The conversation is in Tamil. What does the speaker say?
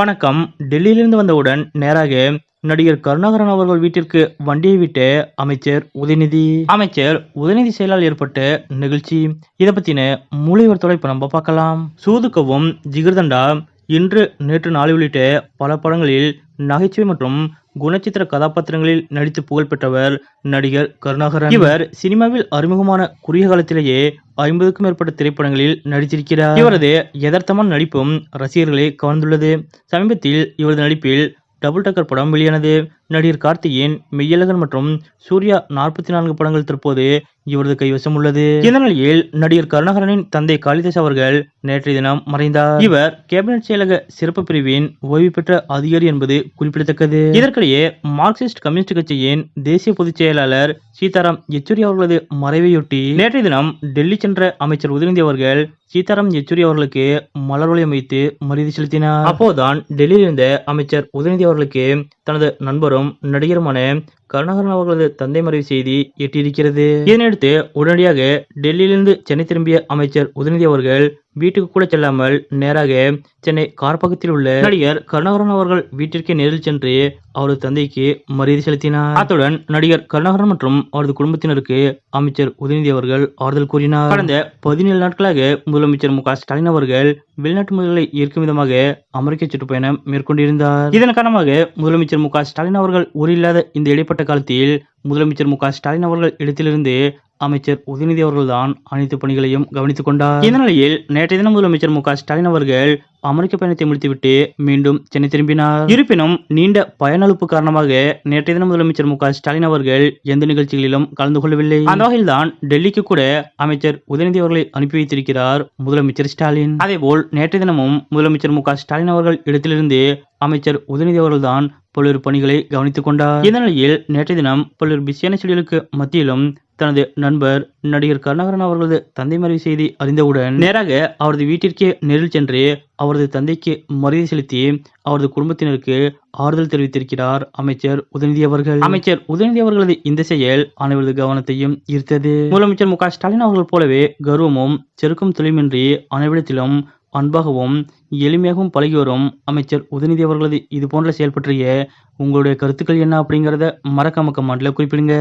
வணக்கம். டெல்லியிலிருந்து வந்தவுடன் நேராக நடிகர் கருணாகரன் அவர்கள் வீட்டிற்கு வண்டியை விட்டு அமைச்சர் உதயநிதி அமைச்சர் உதயநிதி செயலால் ஏற்பட்ட நிகழ்ச்சி. இதை பத்தின மூளைவரத்தோட இப்ப நம்ம பார்க்கலாம். சூதுக்கவும் ஜிகர்தண்டா இன்று நேற்று நாளை உள்ளிட்ட பல படங்களில் நகைச்சுவை மற்றும் குணச்சித்திர கதாபாத்திரங்களில் நடித்து புகழ் பெற்றவர் நடிகர் கருணாகரன். இவர் சினிமாவில் அறிமுகமான குறுகிய காலத்திலேயே ஐம்பதுக்கும் மேற்பட்ட திரைப்படங்களில் நடித்திருக்கிறார். இவரது யதார்த்தமான நடிப்பும் ரசிகர்களை கவர்ந்துள்ளது. சமீபத்தில் இவரது நடிப்பில் டபுள் டக்கர் படம் வெளியானது. நடிகர் கார்த்திகேயன் மெய்யழகன் மற்றும் சூர்யா நாற்பத்தி நான்கு படங்கள் தற்போது இவரது கைவசம் உள்ளது. இந்த நிலையில் நடிகர் கருணாகரனின் தந்தை காளிதாஸ் அவர்கள் நேற்றைய தினம் மறைந்தார். இவர் கேபினட் செயலக சிறப்பு பிரிவின் ஓய்வு பெற்ற அதிகாரி என்பது குறிப்பிடத்தக்கது. இதற்கிடையே மார்க்சிஸ்ட் கம்யூனிஸ்ட் கட்சியின் தேசிய பொதுச் செயலாளர் சீதாராம் யெச்சூரி அவர்களது மறைவையொட்டி நேற்றைய தினம் டெல்லி சென்ற அமைச்சர் உதயநிதி அவர்கள் சீதாராம் யெச்சூரி அவர்களுக்கு மலர் அமைத்து மரியாதை செலுத்தினார். அப்போதுதான் டெல்லியில் இருந்த அமைச்சர் உதயநிதி அவர்களுக்கு தனது நண்பரும் நடிகருமான கருணாகரன் அவர்களது தந்தை மறைவு செய்தி எட்டியிருக்கிறது. இதனையடுத்து உடனடியாக டெல்லியிலிருந்து சென்னை திரும்பிய அமைச்சர் உதயநிதி அவர்கள் வீட்டுக்கு கூட செல்லாமல் நேராக சென்னை கார்பகத்தில் உள்ள நடிகர் கருணாகரன் அவர்கள் வீட்டிற்கே நேரில் சென்று அவரது தந்தைக்கு மரியாதை செலுத்தினார். அத்துடன் நடிகர் கருணாகரன் மற்றும் அவரது குடும்பத்தினருக்கு அமைச்சர் உதயநிதி அவர்கள் ஆறுதல் கூறினார். கடந்த பதினேழு நாட்களாக முதலமைச்சர் மு க ஸ்டாலின் அவர்கள் வெளிநாட்டு முதல்களை ஈர்க்கும் விதமாக அமெரிக்க சுற்றுப்பயணம் மேற்கொண்டிருந்தார். இதன் காரணமாக முதலமைச்சர் மு க ஸ்டாலின் அவர்கள் ஊரில்லாத இந்த இடைப்பட்ட காலத்தில் முதலமைச்சர் மு க ஸ்டாலின் அவர்கள் இடத்திலிருந்து அமைச்சர் உதயநிதி அவர்கள்தான் அனைத்து பணிகளையும் கவனித்துக் கொண்டார். இந்த நிலையில் நேற்றைய தினம் முதலமைச்சர் மு க ஸ்டாலின் அவர்கள் அமெரிக்க பயணத்தை முடித்துவிட்டு மீண்டும் சென்னை திரும்பினார். இருப்பினும் நீண்ட பயனளிப்பு காரணமாக நேற்றைய தினம் முதலமைச்சர் மு க ஸ்டாலின் அவர்கள் எந்த நிகழ்ச்சிகளிலும் கலந்து கொள்ளவில்லை. அந்த வகையில்தான் டெல்லிக்கு கூட அமைச்சர் உதயநிதி அவர்களை அனுப்பி வைத்திருக்கிறார் முதலமைச்சர் ஸ்டாலின். அதேபோல் நேற்றைய தினமும் முதலமைச்சர் மு க ஸ்டாலின் அவர்கள் இடத்திலிருந்து அமைச்சர் உதயநிதி அவர்கள்தான் பல்வேறு பணிகளை கவனித்துக் கொண்டார். இந்த நிலையில் நேற்றைய தினம் பல்வேறு பிஸியான சூழலுக்கு மத்தியிலும் தனது நண்பர் நடிகர் கருணாகரன் அவர்களது தந்தை மறைவு செய்தி அறிந்தவுடன் நேராக அவரது வீட்டிற்கே நேரில் சென்று அவரது தந்தைக்கு மரியாதை செலுத்தி அவரது குடும்பத்தினருக்கு ஆறுதல் தெரிவித்திருக்கிறார் அமைச்சர் உதயநிதி அவர்கள். அமைச்சர் உதயநிதி அவர்களது இந்த செயல் அனைவரது கவனத்தையும் ஈர்த்தது. முதலமைச்சர் மு ஸ்டாலின் அவர்கள் போலவே கர்வமும் செருக்கும் தொழிலுமின்றி அனைவரிடத்திலும் அன்பாகவும் எளிமையாகவும் பழகி வரும் அமைச்சர் உதயநிதி அவர்களது இது போன்ற செயல் பற்றிய உங்களுடைய கருத்துக்கள் என்ன அப்படிங்கிறத மறக்காம கமாண்டில் குறிப்பிடுங்க.